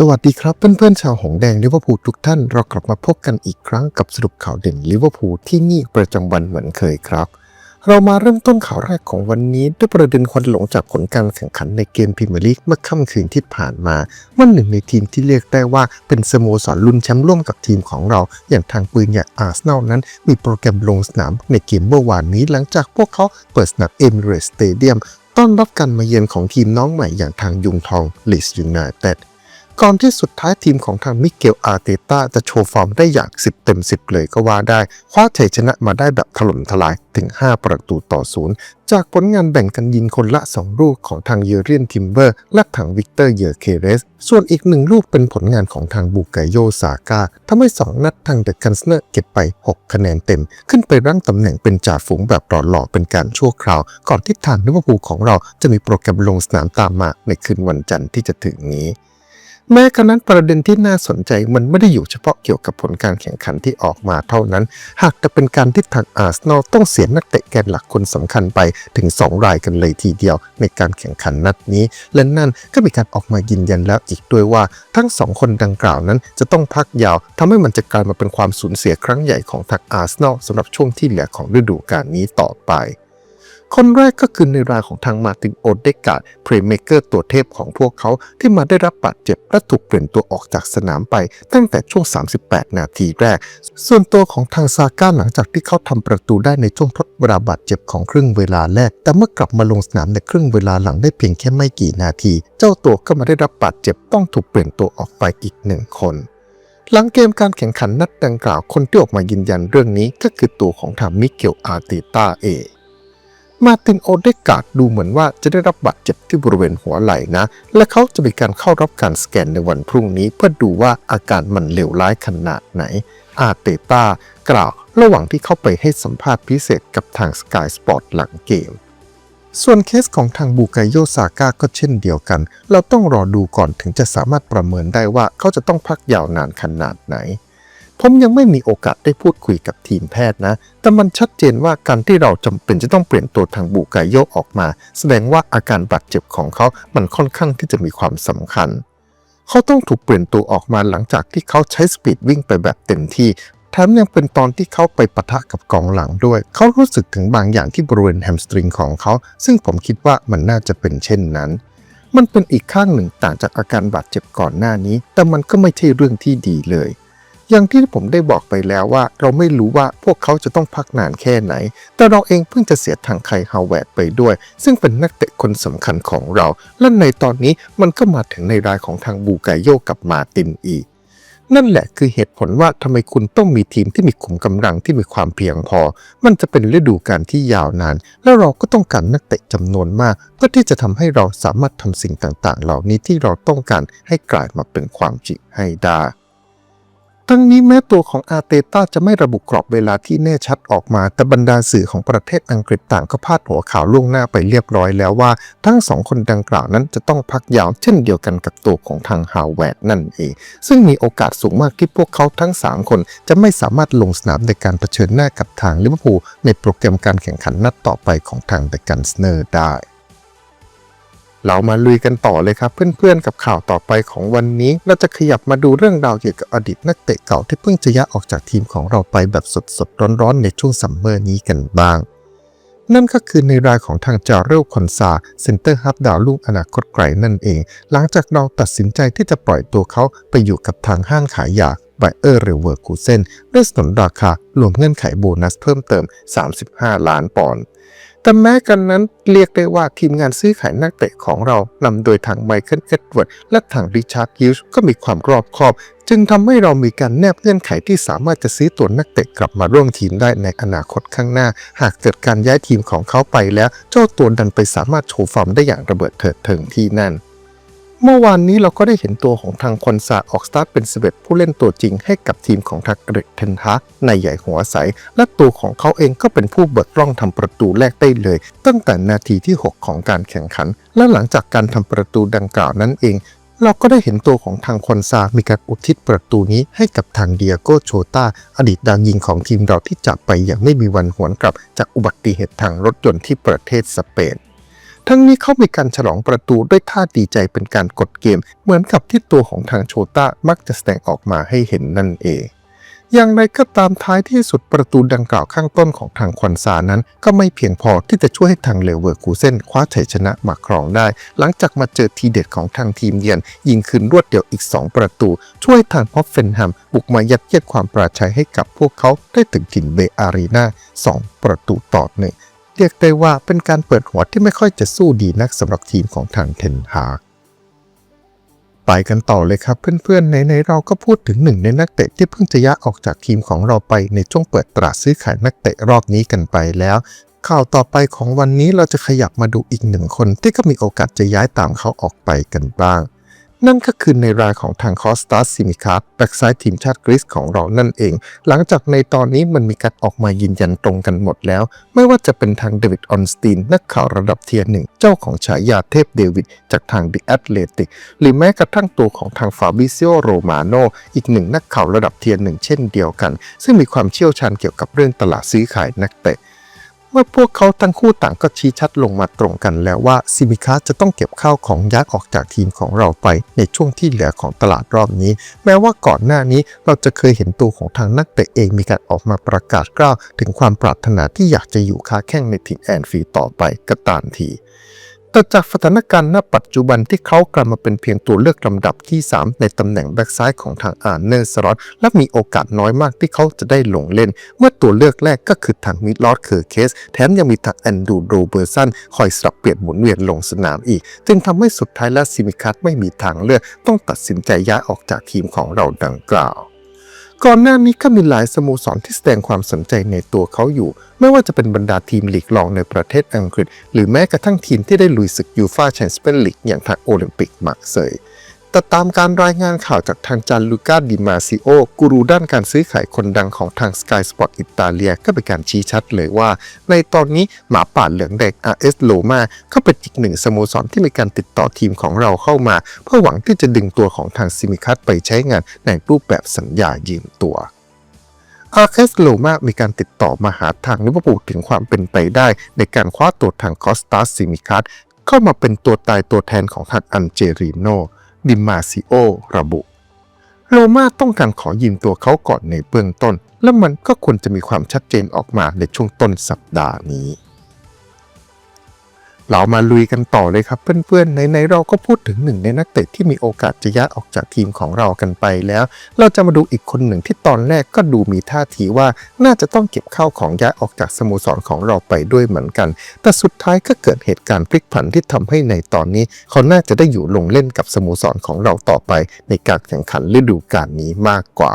สวัสดีครับเพื่อนๆชาวหงแดงลิเวอร์พูลทุกท่านเรากลับมาพบกันอีกครั้งกับสรุปข่าวเด่นลิเวอร์พูลที่นี่ประจำวันเหมือนเคยครับ เรามาเริ่มต้นข่าวแรกของวันนี้ด้วยประเด็นควันหลงจากผลการแข่งขันในเกมพรีเมียร์ลีกเมื่อค่ำคืนที่ผ่านมาว่าหนึ่งในทีมที่เรียกได้ว่าเป็นสโมสรลุ้นแชมป์ร่วมกับทีมของเรา อย่างทางปืนใหญ่อาร์เซนอลนั้น มีโปรแกรมลงสนามในเกมเมื่อวานนี้หลังจากพวกเขาเปิดสนามเอมิเรสสเตเดียมต้อนรับการมาเยือนของทีมน้องใหม่อย่างทางยุงทองลีสยูไนเต็ด ก่อนที่สุดท้ายทีมของทางมิเกลอาร์เตต้าจะโชว์ฟอร์มได้อย่าง 10 เต็ม 10 เลยก็ว่าได้ คว้าชัยชนะมาได้แบบถล่มทลายถึง 5 ประตูต่อศูนย์จากผลงานแบ่งกันยิงคนละ 2 ลูกของทางเยเรียนทิมเบอร์ และทางวิกเตอร์เยอร์เคเรส ส่วนอีกหนึ่งลูกเป็นผลงานของทางบูกายโยซาก้าทำให้ 2 นัดทางเดอะคันสเนอร์เก็บไป 6 คะแนนเต็ม ขึ้นไปรั้งตำแหน่งเป็นจ่าฝูงแบบหล่อๆเป็นการชั่วคราว ก่อนที่ทางลิเวอร์พูลของเราจะมีโปรแกรมลงสนามตามมาในคืนวันจันทร์ที่จะถึงนี้ แม้กระนั้นประเด็นที่น่าสนใจมันไม่ได้อยู่เฉพาะเกี่ยวกับผลการแข่งขันที่ออกมาเท่านั้น หากจะเป็นการที่ทางอาร์เซนอลต้องเสียนักเตะแกนหลักคนสำคัญไปถึง 2 รายกันเลยทีเดียว ในการแข่งขันนัดนี้ และนั่นก็มีการออกมายืนยันแล้วอีกด้วยว่าทั้งสองคนดังกล่าวนั้นจะต้องพักยาวทำให้มันจะกลายมาเป็นความสูญเสียครั้งใหญ่ของทางอาร์เซนอลสำหรับช่วงที่เหลือของฤดูกาลนี้ต่อไป คนแรกก็คือในรายของทางมาตินโอเดกาดเพลย์เมเกอร์ตัวเทพของพวกเขาที่มาได้รับบาดเจ็บและถูกเปลี่ยนตัวออกจากสนามไปตั้งแต่ช่วง 38 นาทีแรก ส่วนตัวของทางซาก้าหลังจากที่เขาทำประตูได้ในช่วงทดเวลาบาดเจ็บของครึ่งเวลาแรก แต่เมื่อกลับมาลงสนามในครึ่งเวลาหลังได้เพียงแค่ไม่กี่นาที เจ้าตัวก็มาได้รับบาดเจ็บต้องถูกเปลี่ยนตัวออกไปอีกหนึ่งคนหลังเกมการแข่งขันนัดดังกล่าวคนที่ออกมายืนยันเรื่องนี้ก็คือตัวของทางมิเกลอาร์เตต้าเอง มาตินโอเดกาดดูเหมือนว่าจะได้รับบาดเจ็บที่บริเวณหัวไหล่นะ และเขาจะมีการเข้ารับการสแกนในวันพรุ่งนี้ เพื่อดูว่าอาการมันเลวร้ายขนาดไหน อาร์เตต้ากล่าวระหว่างที่เข้าไปให้สัมภาษณ์พิเศษกับทางสกายสปอร์ตหลังเกมส่วนเคสของทางบูกายโยซาก้าก็เช่นเดียวกัน เราต้องรอดูก่อนถึงจะสามารถประเมินได้ว่าเขาจะต้องพักยาวนานขนาดไหน ผมยังไม่มีโอกาสได้พูดคุยกับทีมแพทย์นะ แต่มันชัดเจนว่าการที่เราจำเป็นจะต้องเปลี่ยนตัวทางบูกายโยออกมา แสดงว่าอาการบาดเจ็บของเขา มันค่อนข้างที่จะมีความสำคัญ เขาต้องถูกเปลี่ยนตัวออกมาหลังจากที่เขาใช้สปีดวิ่งไปแบบเต็มที่แถมยังเป็นตอนที่เขาไปปะทะกับกองหลังด้วย เขารู้สึกถึงบางอย่างที่บริเวณแฮมสตริงของเขา ซึ่งผมคิดว่ามันน่าจะเป็นเช่นนั้น มันเป็นอีกข้างหนึ่งต่างจากอาการบาดเจ็บก่อนหน้านี้ แต่มันก็ไม่ใช่เรื่องที่ดีเลย อย่างที่ผมได้บอกไปแล้วว่า เราไม่รู้ว่าพวกเขาจะต้องพักนานแค่ไหน แต่เราเองเพิ่งจะเสียทางไคฮาวเวร์ดไปด้วย ซึ่งเป็นนักเตะคนสำคัญของเรา และในตอนนี้มันก็มาถึงในรายของทางบูกายโยกับมาตินอีกนั่นแหละคือเหตุผลว่าทำไมคุณต้องมีทีมที่มีขุมกำลังที่มีความเพียงพอ มันจะเป็นฤดูกาลที่ยาวนาน และเราก็ต้องการนักเตะจำนวนมาก เพื่อที่จะทำให้เราสามารถทำสิ่งต่างๆ เหล่านี้ที่เราต้องการให้กลายมาเป็นความจริงให้ได้ ทั้งนี้แม้ตัวของอาเตต้าจะไม่ระบุกรอบเวลาที่แน่ชัดออกมา แต่บรรดาสื่อของประเทศอังกฤษต่างก็พาดหัวข่าวล่วงหน้าไปเรียบร้อยแล้วว่า ทั้งสองคนดังกล่าวนั้นจะต้องพักยาวเช่นเดียวกันกับตัวของทางฮาวเวร์ดนั่นเอง ซึ่งมีโอกาสสูงมากที่พวกเขาทั้ง 3 คนจะไม่สามารถลงสนามในการเผชิญหน้ากับทางลิเวอร์พูลในโปรแกรมการแข่งขันนัดต่อไปของทางเดอะกันสเนอร์ได้ เรามาลุยกันต่อเลยครับเพื่อนๆกับข่าวต่อไปของวันนี้ เราจะขยับมาดูเรื่องราวเกี่ยวกับอดีตนักเตะเก่าที่เพิ่งจะย้ายออกจากทีมของเราไปแบบสดๆร้อนๆในช่วงซัมเมอร์นี้กันบ้าง นั่นก็คือในรายของทางจาเรลคอนซาเซนเตอร์ฮับดาวลูกอนาคตไกลนั่นเอง หลังจากเราตัดสินใจที่จะปล่อยตัวเขาไปอยู่กับทางห้างขายยา ไบเออร์เรเวอร์คูเซนด้วยสนนราคารวมเงื่อนไขโบนัสเพิ่มเติม 35 ล้านปอนด์แต่แม้กันนั้นเรียกได้ว่าทีมงานซื้อขายนักเตะของเรานำโดยทางไมเคิลเอ็ดเวิร์ดและทางริชาร์ดฮิลส์ก็มีความรอบคอบ จึงทำให้เรามีการแนบเงื่อนไขที่สามารถจะซื้อตัวนักเตะกลับมาร่วมทีมได้ในอนาคตข้างหน้า หากเกิดการย้ายทีมของเขาไปแล้ว เจ้าตัวดันไปสามารถโชว์ฟอร์มได้อย่างระเบิดเถิดเทิงที่นั่น เมื่อวานนี้เราก็ได้เห็นตัวของทางคอนซาออกสตาร์ทเป็นสเ็ผู้เล่นตัวจริงให้กับทีมของทางเกรกเทนฮาในใหญ่หัวใส และตัวของเขาเองก็เป็นผู้เบิกร่องทำประตูแรกได้เลย ตั้งแต่นาทีที่ 6 ของการแข่งขัน และหลังจากการทำประตูดังกล่าวนั้นเองเราก็ได้เห็นตัวของทางคอนซา มีการอุทิศประตูนี้ให้กับทางเดียโกโชตาอดีตดาวยิงของทีมเราที่จากไปอย่างไม่มีวันหวนกลับจากอุบัติเหตุทางรถยนต์ที่ประเทศสเปน ทั้งนี้เขามีการฉลองประตูด้วยท่าดีใจเป็นการกดเกม เหมือนกับที่ตัวของทางโชต้ามักจะแสดงออกมาให้เห็นนั่นเอง อย่างไรก็ตามท้ายที่สุดประตูดังกล่าวข้างต้นของทางควันซานั้น ก็ไม่เพียงพอที่จะช่วยให้ทางเลเวอร์คูเซนคว้าชัยชนะมาครองได้ หลังจากมาเจอทีเด็ดของทางทีมเยือนยิงคืนรวดเดียวอีก 2 ประตู ช่วยทางพอฟเฟนแฮมบุกมายัดเยียดความปราชัยให้กับพวกเขาได้ถึงถิ่นเบอารีนา2ประตูต่อหนึ่ง เรียกได้ว่าเป็นการเปิดหัวที่ไม่ค่อยจะสู้ดีนักสำหรับทีมของทางเทนฮากไปกันต่อเลยครับเพื่อนๆในๆเราก็พูดถึงหนึ่งในนักเตะที่เพิ่งจะย้ายออกจากทีมของเราไปในช่วงเปิดตลาดซื้อขายนักเตะรอบนี้กันไปแล้ว ข่าวต่อไปของวันนี้เราจะขยับมาดูอีกหนึ่งคนที่ก็มีโอกาสจะย้ายตามเขาออกไปกันบ้าง นั่นก็คือในรายของทางคอสตาสซิมิคาร์แบ็กซ้ายทีมชาติกรีซของเรานั่นเอง หลังจากในตอนนี้มันมีการออกมายืนยันตรงกันหมดแล้ว ไม่ว่าจะเป็นทางเดวิดออนสตีนนักข่าวระดับเทียร์หนึ่ง เจ้าของฉายาเทพเดวิดจากทาง The Athletic หรือแม้กระทั่งตัวของทางฟาบิซิโอโรมาโนอีกหนึ่งนักข่าวระดับเทียร์หนึ่งเช่นเดียวกัน ซึ่งมีความเชี่ยวชาญเกี่ยวกับเรื่องตลาดซื้อขายนักเตะ เมื่อพวกเขาทั้งคู่ต่างก็ชี้ชัดลงมาตรงกันแล้วว่าซิมิคาจะต้องเก็บข้าวของยักษ์ออกจากทีมของเราไปในช่วงที่เหลือของตลาดรอบนี้ แม้ว่าก่อนหน้านี้เราจะเคยเห็นตัวของทางนักเตะเองมีการออกมาประกาศกล้าวถึงความปรารถนาที่อยากจะอยู่ค้าแข้งในทีมแอนฟีต่อไปก็ตามที แต่จากสถานการณ์ณปัจจุบันที่เขากลับมาเป็นเพียงตัวเลือกลำดับที่ 3 ในตำแหน่งแบ็กซ้ายของทางอาร์เนอร์สลอตและมีโอกาสน้อยมากที่เขาจะได้ลงเล่น เมื่อตัวเลือกแรกก็คือทางมิดลอดเคอร์เคส แถมยังมีทางแอนดูโรเบอร์สันคอยสลับเปลี่ยนหมุนเวียนลงสนามอีก จึงทำให้สุดท้ายแล้วซิมิคัสไม่มีทางเลือกต้องตัดสินใจย้ายออกจากทีมของเราดังกล่าว ก่อนหน้านี้ก็มีหลายสโมสรที่แสดงความสนใจในตัวเขาอยู่ ไม่ว่าจะเป็นบรรดาทีมลีกรองในประเทศอังกฤษ หรือแม้กระทั่งทีมที่ได้ลุยศึกยูฟาแชมเปี้ยนลีกอย่างทางโอลิมปิกมาเซย์ แต่ตามการรายงานข่าวจากทางจานลูกาดิมาซิโอกูรูด้านการซื้อขายคนดังของทาง Sky Sport อิตาเลียก็เป็นการชี้ชัดเลยว่า ในตอนนี้หมาป่าเหลืองแดง RS Roma ก็เป็นอีกหนึ่งสโมสรที่มีการติดต่อทีมของเราเข้ามา เพื่อหวังที่จะดึงตัวของทางซิมิคัสไปใช้งานในรูปแบบสัญญายืมตัวอาร์เคสโลมามีการติดต่อมาหาทางลิเวอร์พูลถึงความเป็นไปได้ ในการคว้าตัวทางคอสตาซิมิคัสเข้ามาเป็นตัวตายตัวแทนของทางอันเจริโน ดิมาซิโอระบุโรมาต้องการขอยืมตัวเขาก่อนในเบื้องต้น และมันก็ควรจะมีความชัดเจนออกมาในช่วงต้นสัปดาห์นี้ เรามาลุยกันต่อเลยครับเพื่อนๆในๆเราก็พูดถึงหนึ่งในนักเตะที่มีโอกาสจะย้ายออกจากทีมของเรากันไปแล้ว เราจะมาดูอีกคนหนึ่งที่ตอนแรกก็ดูมีท่าทีว่าน่าจะต้องเก็บข้าวของย้ายออกจากสโมสรของเราไปด้วยเหมือนกัน แต่สุดท้ายก็เกิดเหตุการณ์พลิกผันที่ทำให้ในตอนนี้ เขาน่าจะได้อยู่ลงเล่นกับสโมสรของเราต่อไป ในการแข่งขันฤดูกาลนี้มากกว่า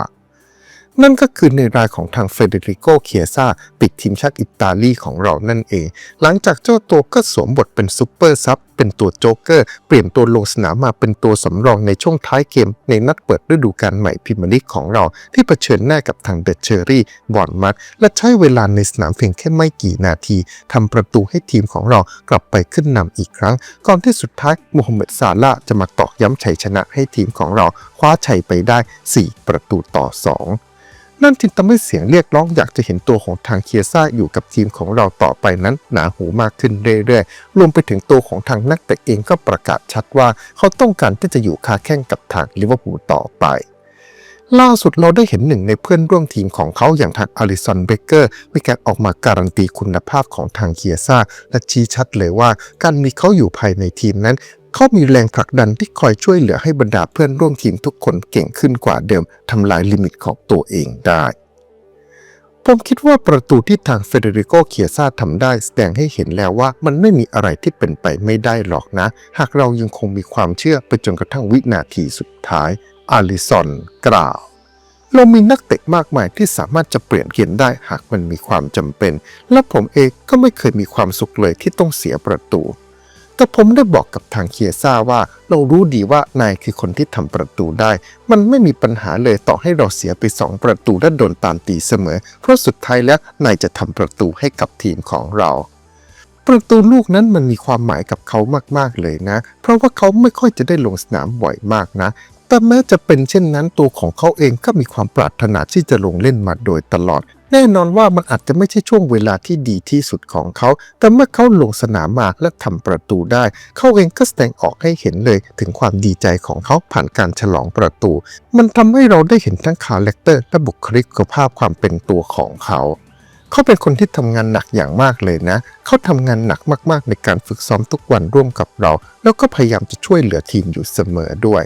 นั่นก็คือในรายของทางเฟเดริโกเคียซาปิดทีมชาติอิตาลีของเรานั่นเอง หลังจากเจ้าตัวก็สวมบทเป็นซูเปอร์ซับเป็นตัวโจ๊กเกอร์ เปลี่ยนตัวลงสนามมาเป็นตัวสำรองในช่วงท้ายเกม ในนัดเปิดฤดูกาลใหม่พรีเมียร์ลีกของเรา ที่เผชิญหน้ากับทางเดอะเชอรี่บอนมัดและใช้เวลาในสนามเพียงแค่ไม่กี่นาทีทำประตูให้ทีมของเรากลับไปขึ้นนำอีกครั้ง ก่อนที่สุดท้ายโมฮัมหม็ดซาลาจะมาตอกย้ำชัยชนะให้ทีมของเราคว้าชัยไปได้ 4 ประตูต่อ 2 นั่นจึงทำให้เสียงเรียกร้องอยากจะเห็นตัวของทางเคียซ่าอยู่กับทีมของเราต่อไปนั้นหนาหูมากขึ้นเรื่อยๆ รวมไปถึงตัวของทางนักเตะเองก็ประกาศชัดว่าเขาต้องการที่จะอยู่คาแข่งกับทางลิเวอร์พูลต่อไป ล่าสุดเราได้เห็นหนึ่งในเพื่อนร่วมทีมของเขาอย่างทางอลิสันเบเกอร์มีการออกมาการันตีคุณภาพของทางเคียซ่าและชี้ชัดเลยว่าการมีเขาอยู่ภายในทีมนั้น เขามีแรงผลักดันที่คอยช่วยเหลือให้บรรดาเพื่อนร่วมทีมทุกคนเก่งขึ้นกว่าเดิมทำลายลิมิตของตัวเองได้ ผมคิดว่าประตูที่ทางเฟเดริโกเคียซาทำได้แสดงให้เห็นแล้วว่ามันไม่มีอะไรที่เป็นไปไม่ได้หรอกนะ หากเรายังคงมีความเชื่อไปจนกระทั่งวินาทีสุดท้าย อาริสันกล่าวเรามีนักเตะมากมายที่สามารถจะเปลี่ยนเกมได้หากมันมีความจำเป็น และผมเองก็ไม่เคยมีความสุขเลยที่ต้องเสียประตู แต่ผมได้บอกกับทางเคียซ่าว่า เรารู้ดีว่านายคือคนที่ทำประตูได้ มันไม่มีปัญหาเลยต่อให้เราเสียไปสองประตูและโดนตามตีเสมอ เพราะสุดท้ายแล้วนายจะทำประตูให้กับทีมของเราประตูลูกนั้นมันมีความหมายกับเขามากๆเลยนะ เพราะว่าเขาไม่ค่อยจะได้ลงสนามบ่อยมากนะ แต่แม้จะเป็นเช่นนั้นตัวของเขาเองก็มีความปรารถนาที่จะลงเล่นมาโดยตลอด แน่นอนว่ามันอาจจะไม่ใช่ช่วงเวลาที่ดีที่สุดของเขา แต่เมื่อเขาลงสนามมาและทำประตูได้ เขาเองก็แสดงออกให้เห็นเลยถึงความดีใจของเขาผ่านการฉลองประตู มันทำให้เราได้เห็นทั้งคาแรคเตอร์และบุคลิกภาพความเป็นตัวของเขาเขาเป็นคนที่ทำงานหนักอย่างมากเลยนะ เขาทำงานหนักมากๆ ในการฝึกซ้อมทุกวันร่วมกับเรา แล้วก็พยายามจะช่วยเหลือทีมอยู่เสมอด้วย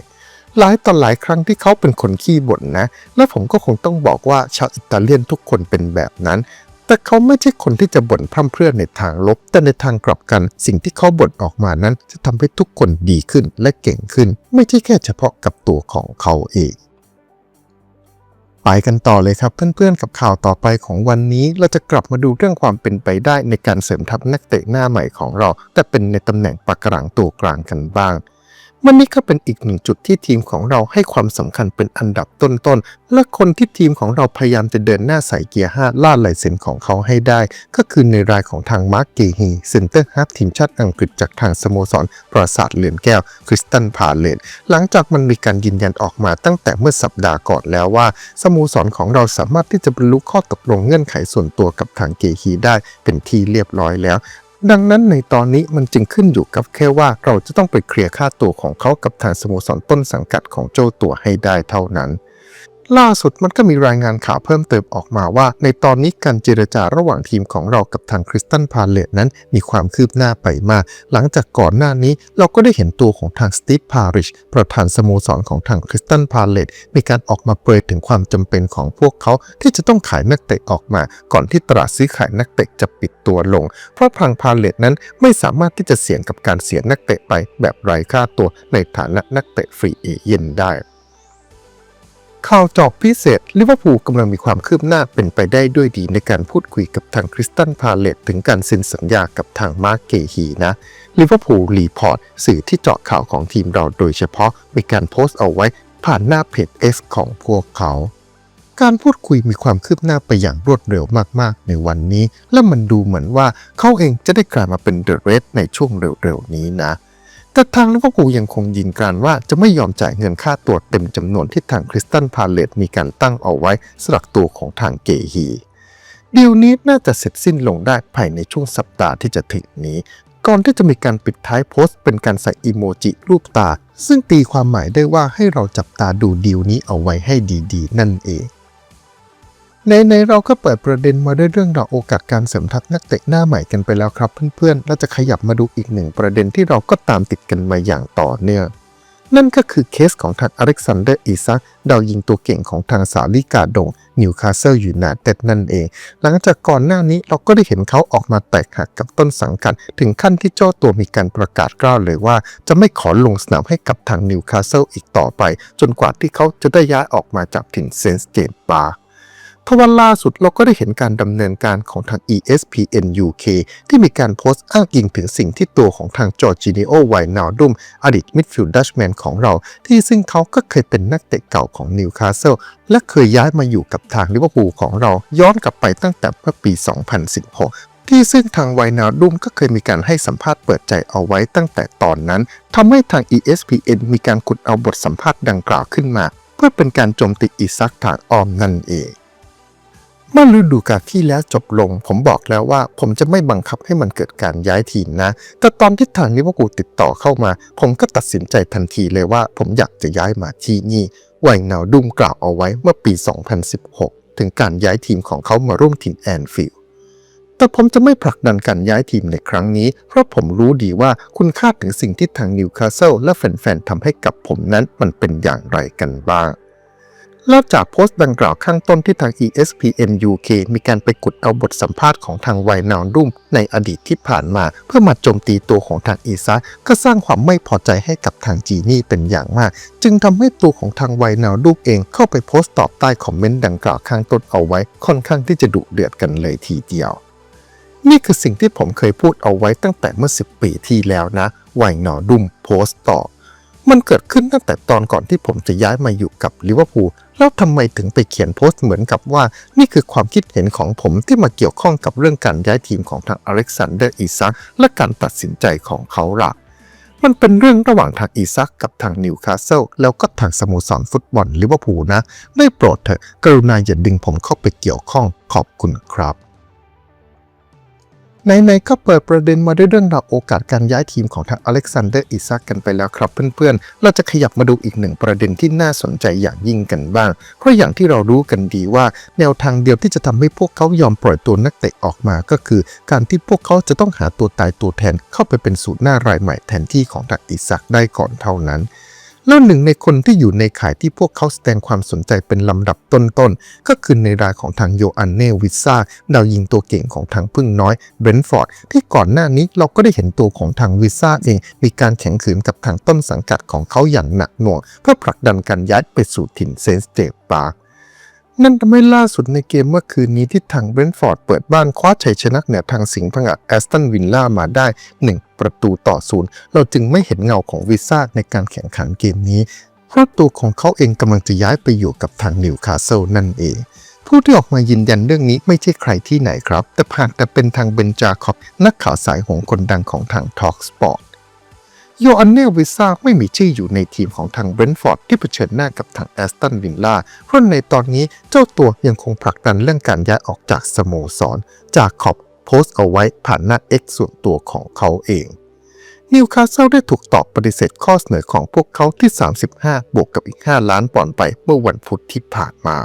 หลายต่อหลายครั้งที่เขาเป็นคนขี้บ่นนะ และผมก็คงต้องบอกว่าชาวอิตาเลียนทุกคนเป็นแบบนั้น แต่เขาไม่ใช่คนที่จะบ่นพร่ำเพรื่อในทางลบ แต่ในทางกลับกัน สิ่งที่เขาบ่นออกมานั้น จะทำให้ทุกคนดีขึ้นและเก่งขึ้น ไม่ใช่แค่เฉพาะกับตัวของเขาเองไปกันต่อเลยครับเพื่อนๆกับข่าวต่อไปของวันนี้ เราจะกลับมาดูเรื่องความเป็นไปได้ในการเสริมทัพนักเตะหน้าใหม่ของเรา แต่เป็นในตำแหน่งปากกลางตัวกลางกันบ้าง มันนี่ก็เป็นอีกหนึ่งจุดที่ทีมของเราให้ความสำคัญเป็นอันดับต้นๆ และคนที่ทีมของเราพยายามจะเดินหน้าใส่เกียร์ 5 ล่าลายเซ็นของเขาให้ได้ ก็คือในรายของทางมาร์กเกฮีเซนเตอร์ฮาร์ฟทีมชาติอังกฤษจากทางสโมสร ปราสาทเหลือนแก้ว คริสตันพาเลตหลังจากมันมีการยืนยันออกมาตั้งแต่เมื่อสัปดาห์ก่อนแล้วว่าสโมสรของเราสามารถที่จะบรรลุข้อตกลงเงื่อนไขส่วนตัวกับทางเกฮีได้เป็นที่เรียบร้อยแล้ว ดังนั้นในตอนนี้มันจึงขึ้นอยู่กับแค่ว่าเราจะต้องไปเคลียร์ค่าตัวของเขากับทางสโมสรต้นสังกัดของเจ้าตัวให้ได้เท่านั้น ล่าสุดมันก็มีรายงานข่าวเพิ่มเติมออกมาว่า ในตอนนี้การเจรจาระหว่างทีมของเรากับทางคริสตันพาเลตนั้นมีความคืบหน้าไปมาก หลังจากก่อนหน้านี้เราก็ได้เห็นตัวของทางสตีฟพาริชประธานสโมสรของทางคริสตันพาเลตมีการออกมาเปรยถึงความจำเป็นของพวกเขาที่จะต้องขายนักเตะออกมา ก่อนที่ตลาดซื้อขายนักเตะจะปิดตัวลง เพราะทางพาเลตนั้นไม่สามารถที่จะเสี่ยงกับการเสียนักเตะไปแบบไร้ค่าตัวในฐานะนักเตะฟรีเอเย่นได้ ข่าวจอกพิเศษลิเวอร์พูลกำลังมีความคืบหน้าเป็นไปได้ด้วยดีในการพูดคุยกับทางคริสตันพาเลตถึงการเซ็นสัญญากับทางมาร์กเกฮีนะลิเวอร์พูลรีพอร์ตสื่อที่เจาะข่าวของทีมเราโดยเฉพาะมีการโพสต์เอาไว้ผ่านหน้าเพจ X ของพวกเขา การพูดคุยมีความคืบหน้าไปอย่างรวดเร็วมาก ๆ ในวันนี้ และมันดูเหมือนว่าเขาเองจะได้กลายมาเป็นเดอะเรดในช่วงเร็ว ๆ นี้นะ แต่ทางลิเวอร์พูลยังคงยืนกรานว่าจะไม่ยอมจ่ายเงินค่าตัวเต็มจำนวนที่ทางคริสตันพาเลตมีการตั้งเอาไว้สำหรับตัวของทางเกฮีดีลนี้น่าจะเสร็จสิ้นลงได้ภายในช่วงสัปดาห์ที่จะถึงนี้ ก่อนที่จะมีการปิดท้ายโพสต์เป็นการใส่อีโมจิรูปตา ซึ่งตีความหมายได้ว่าให้เราจับตาดูดีลนี้เอาไว้ให้ดีๆ นั่นเอง ในในเราก็เปิดประเด็นมาด้วยเรื่องราวโอกาสการเสริมทัพนักเตะหน้าใหม่กันไปแล้วครับเพื่อนๆเราจะขยับมาดูอีกหนึ่งประเด็นที่เราก็ตามติดกันมาอย่างต่อเนื่องนั่นก็คือเคสของทางอเล็กซานเดอร์อีซักดาวยิงตัวเก่งของทางสาลิกาดงนิวคาสเซิลยูไนเต็ดนั่นเอง หลังจากก่อนหน้านี้เราก็ได้เห็นเขาออกมาแตกหักกับต้นสังกัด ถึงขั้นที่เจ้าตัวมีการประกาศกล้าวเลยว่า จะไม่ขอลงสนามให้กับทางนิวคาสเซิลอีกต่อไป จนกว่าที่เขาจะได้ย้ายออกมาจากถิ่นเซนส์เจนบาร์ ทว่าล่าสุดเราก็ได้เห็นการดำเนินการของทาง ESPN UK ที่มีการโพสต์อ้างอิงถึงสิ่งที่ตัวของทางจอร์จิเนโอไวนาดุมอดีตมิดฟิลด์ดัชแมนของเรา ที่ซึ่งเขาก็เคยเป็นนักเตะเก่าของนิวคาสเซิลและเคยย้ายมาอยู่กับทางลิเวอร์พูลของเราย้อนกลับไปตั้งแต่เมื่อปี 2016ที่ซึ่งทางไวนาดุมก็เคยมีการให้สัมภาษณ์เปิดใจเอาไว้ตั้งแต่ตอนนั้นทำให้ทาง ESPN มีการขุดเอาบทสัมภาษณ์ดังกล่าวขึ้นมา เพื่อเป็นการโจมตีอีซักทางอ้อมนั่นเอง เมื่อฤดูกาลที่แล้วจบลง ผมบอกแล้วว่า ผมจะไม่บังคับให้มันเกิดการย้ายทีมนะ แต่ตอนที่ทางลิเวอร์พูลติดต่อเข้ามา ผมก็ตัดสินใจทันทีเลยว่า ผมอยากจะย้ายมาที่นี่ไวนาลดุมกล่าวเอาไว้เมื่อปี 2016 ถึงการย้ายทีมของเขามาร่วมทีมแอนฟิลด์แต่ผมจะไม่ผลักดันการย้ายทีมในครั้งนี้ เพราะผมรู้ดีว่าคุณค่าถึงสิ่งที่ทางนิวคาสเซิลและแฟนๆทำให้กับผมนั้นมันเป็นอย่างไรกันบ้าง เริ่มจากโพสต์ดังกล่าวข้างต้นที่ทาง ESPN UK มีการไปกุดเอาบทสัมภาษณ์ของทางไวนาลดุมในอดีตที่ผ่านมา เพื่อมาโจมตีตัวของทางอีซักก็สร้างความไม่พอใจให้กับทางจีนี่เป็นอย่างมาก จึงทำให้ตัวของทางไวนาลดุมเองเข้าไปโพสต์ตอบใต้คอมเมนต์ดังกล่าวข้างต้นเอาไว้ ค่อนข้างที่จะดุเดือดกันเลยทีเดียว นี่คือสิ่งที่ผมเคยพูดเอาไว้ตั้งแต่เมื่อ 10 ปีที่แล้วนะไวนาลดุมโพสต์ต่อ มันเกิดขึ้นตั้งแต่ตอนก่อนที่ผมจะย้ายมาอยู่กับลิเวอร์พูล แล้วทำไมถึงไปเขียนโพสต์เหมือนกับว่า นี่คือความคิดเห็นของผมที่มาเกี่ยวข้องกับเรื่องการย้ายทีมของทางอเล็กซานเดอร์อีซักและการตัดสินใจของเขาล่ะมันเป็นเรื่องระหว่างทางอีซักกับทางนิวคาสเซิลแล้วก็ทางสโมสรฟุตบอลลิเวอร์พูลนะ ได้โปรดเถอะกรุณาอย่าดึงผมเข้าไปเกี่ยวข้องขอบคุณครับ ไหนๆก็เปิดประเด็นมาด้วยเรื่องราวโอกาสการย้ายทีมของทางอเล็กซานเดอร์อิซักกันไปแล้วครับเพื่อนๆ เราจะขยับมาดูอีกหนึ่งประเด็นที่น่าสนใจอย่างยิ่งกันบ้าง เพราะอย่างที่เรารู้กันดีว่า แนวทางเดียวที่จะทำให้พวกเขายอมปล่อยตัวนักเตะออกมาก็คือ การที่พวกเขาจะต้องหาตัวตายตัวแทนเข้าไปเป็นสูตรหน้ารายใหม่แทนที่ของทางอิซักได้ก่อนเท่านั้น แล้วหนึ่งในคนที่อยู่ในข่ายที่พวกเขาแสดงความสนใจเป็นลำดับต้นๆ ก็คือในรายของทางโยอันเนวิซ่าดาวยิงตัวเก่งของทางพึ่งน้อยเบรนฟอร์ดที่ก่อนหน้านี้เราก็ได้เห็นตัวของทางวิซ่าเอง มีการแข่งขืนกับทางต้นสังกัดของเขาอย่างหนักหน่วง เพื่อผลักดันการย้ายไปสู่ถิ่นเซนส์เจปาร์ นั่นทำให้ล่าสุดในเกมเมื่อคืนนี้ที่ทางเบรนฟอร์ดเปิดบ้านคว้าชัยชนะเหนือทางสิงห์ผงะแอสตันวิลล่ามาได้ 1 ประตูต่อศูนย์เราจึงไม่เห็นเงาของวิซ่าในการแข่งขันเกมนี้ เพราะตัวของเขาเองกำลังจะย้ายไปอยู่กับทางนิวคาสเซิลนั่นเอง ผู้ที่ออกมายืนยันเรื่องนี้ไม่ใช่ใครที่ไหนครับ แต่หากแต่เป็นทางเบนจาคอบนักข่าวสายหงคนดังของทาง Talk Sport โยอันเนลวิซ่าไม่มีชื่ออยู่ในทีมของทางเบรนท์ฟอร์ดที่เผชิญหน้ากับทางแอสตันวิลล่าเพราะในตอนนี้เจ้าตัวยังคงผลักดันเรื่องการย้ายออกจากสโมสร จากขอบโพสต์เอาไว้ผ่านหน้า X ส่วนตัวของเขาเองนิวคาสเซิลได้ถูกตอบปฏิเสธข้อเสนอของพวกเขาที่ 35 บวกกับอีก 5 ล้านปอนด์ไปเมื่อวันพุธที่ผ่านมา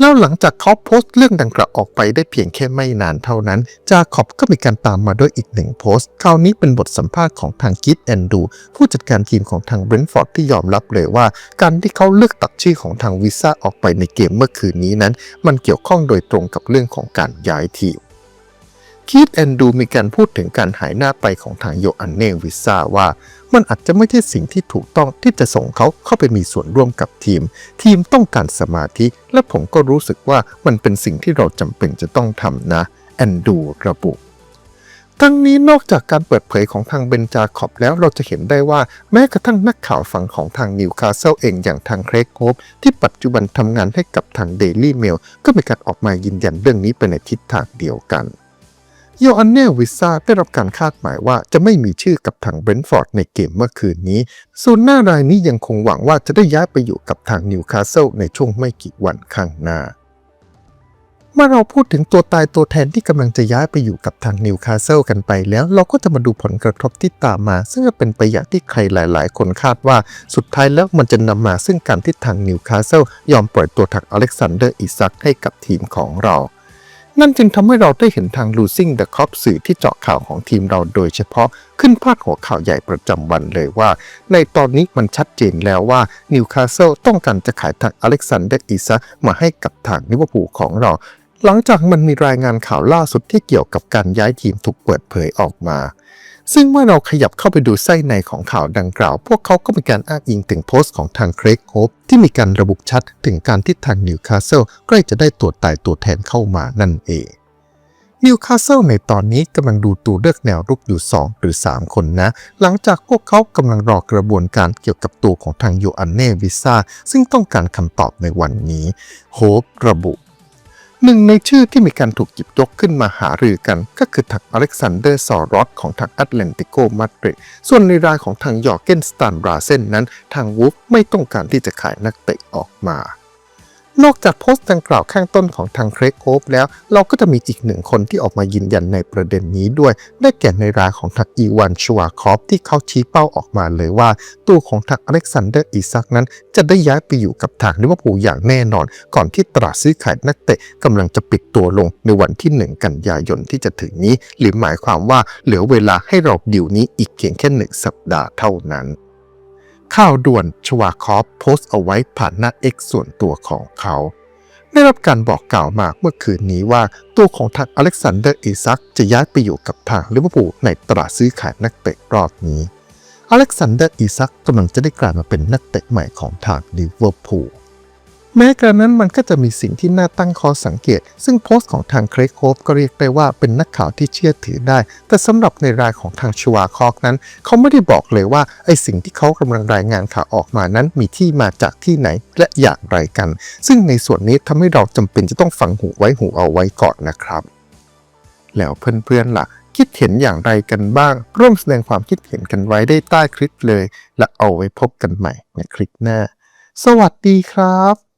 แล้วหลังจากเขาโพสต์เรื่องดังกล่าวออกไปได้เพียงแค่ไม่นานเท่านั้น จาขอบก็มีการตามมาด้วยอีกหนึ่งโพสต์ คราวนี้เป็นบทสัมภาษณ์ของทางกิตแอนดู ผู้จัดการทีมของทางเบรนท์ฟอร์ดที่ยอมรับเลยว่า การที่เขาเลือกตัดชื่อของทางวิซ่าออกไปในเกมเมื่อคืนนี้นั้น มันเกี่ยวข้องโดยตรงกับเรื่องของการย้ายทีม คีตแอนดูมีการพูดถึงการหายหน้าไปของทางโยอันเนวิซ่าว่า มันอาจจะไม่ใช่สิ่งที่ถูกต้องที่จะส่งเขาเข้าไปมีส่วนร่วมกับทีม ทีมต้องการสมาธิ และผมก็รู้สึกว่ามันเป็นสิ่งที่เราจำเป็นจะต้องทำนะแอนดูระบุทั้งนี้นอกจากการเปิดเผยของทางเบนจาคอบแล้วเราจะเห็นได้ว่าแม้กระทั่งนักข่าวฝั่งของทางนิวคาสเซิลเองอย่างทางเครกโฮปที่ปัจจุบันทำงานให้กับทางเดลี่เมลก็มีการออกมายืนยันเรื่องนี้ไปในทิศทางเดียวกัน โยอันเนลวิซาได้รับการคาดหมายว่าจะไม่มีชื่อกับทางเบรนท์ฟอร์ดในเกมเมื่อคืนนี้ส่วนหน้ารายนี้ยังคงหวังว่าจะได้ย้ายไปอยู่กับทางนิวคาสเซิลในช่วงไม่กี่วันข้างหน้าเมื่อเราพูดถึงตัวตายตัวแทนที่กำลังจะย้ายไปอยู่กับทางนิวคาสเซิลกันไปแล้ว เราก็จะมาดูผลกระทบที่ตามมา ซึ่งเป็นไปอย่างที่ใครหลาย ๆ คนคาดว่าสุดท้ายแล้วมันจะนำมาซึ่งการที่ทางนิวคาสเซิลยอมปล่อยตัวทางอเล็กซานเดอร์อิซักให้กับทีมของเรา นั่นจึงทำให้เราได้เห็นทาง losing the cop สื่อที่เจาะข่าวของทีมเราโดยเฉพาะขึ้นพาดหัวข่าวใหญ่ประจำวันเลยว่า ในตอนนี้มันชัดเจนแล้วว่านิวคาสเซิลต้องการจะขายทางอเล็กซานเดอร์อิซักมาให้กับทางนิวอร์พูลของเรา หลังจากมันมีรายงานข่าวล่าสุดที่เกี่ยวกับการย้ายทีมถูกเปิดเผยออกมา ซึ่งเมื่อเราขยับเข้าไปดูไส้ในของข่าวดังกล่าว พวกเขาก็มีการอ้างอิงถึงโพสต์ของทางเครกโฮปที่มีการระบุชัดถึงการที่ทางนิวคาสเซิลใกล้จะได้ตัวตายตัวแทนเข้ามานั่นเองนิวคาสเซิลในตอนนี้กำลังดูตัวเลือกแนวรุกอยู่ 2 หรือ 3 คนนะ หลังจากพวกเขากำลังรอกระบวนการเกี่ยวกับตัวของทางโยอันเน่วิซ่าซึ่งต้องการคำตอบในวันนี้ โฮประบุ หนึ่งในชื่อที่มีการถูกหยิบยกขึ้นมาหารือกัน ก็คือทางอเล็กซานเดอร์ซอรอสของทางแอตแลนติโกมาดริดส่วนในรายของทางยอร์เกนสตันบราเซนนั้น ทางวูฟไม่ต้องการที่จะขายนักเตะออกมา นอกจากโพสต์ดังกล่าวข้างต้นของทางเครกโฮปแล้ว เราก็จะมีอีกหนึ่งคนที่ออกมายืนยันในประเด็นนี้ด้วย ได้แก่ในรายของทางอีวานชัวคอฟที่เขาชี้เป้าออกมาเลยว่า ตัวของทางอเล็กซานเดอร์อีซักนั้น จะได้ย้ายไปอยู่กับทางลิเวอร์พูลอย่างแน่นอน ก่อนที่ตลาดซื้อขายนักเตะกำลังจะปิดตัวลงในวันที่ 1 กันยายนที่จะถึงนี้ หรือหมายความว่าเหลือเวลาให้เราดิวนี้อีกเพียงแค่หนึ่งสัปดาห์เท่านั้น ข่าวด่วนชวาคอฟโพสต์เอาไว้ผ่านหน้า X ส่วนตัวของเขา ได้รับการบอกกล่าวมาเมื่อคืนนี้ว่าตัวของทางอเล็กซานเดอร์อิซักจะย้ายไปอยู่กับทางลิเวอร์พูลในตลาดซื้อขายนักเตะรอบนี้ อเล็กซานเดอร์อิซักกำลังจะได้กลายมาเป็นนักเตะใหม่ของทางลิเวอร์พูล แม้กระนั้นมันก็จะมีสิ่งที่น่าตั้งข้อสังเกต ซึ่งโพสต์ของทางเครกโฮปก็เรียกได้ว่าเป็นนักข่าวที่เชื่อถือได้ แต่สำหรับในรายของทางชัวคอกนั้น เขาไม่ได้บอกเลยว่าไอสิ่งที่เขากำลังรายงานข่าวออกมานั้นมีที่มาจากที่ไหนและอย่างไรกัน ซึ่งในส่วนนี้ทำให้เราจำเป็นจะต้องฟังหูไว้หูเอาไว้ก่อนนะครับ แล้วเพื่อนๆล่ะคิดเห็นอย่างไรกันบ้าง ร่วมแสดงความคิดเห็นกันไว้ได้ใต้คลิปเลย และเอาไว้พบกันใหม่ในคลิปหน้า สวัสดีครับ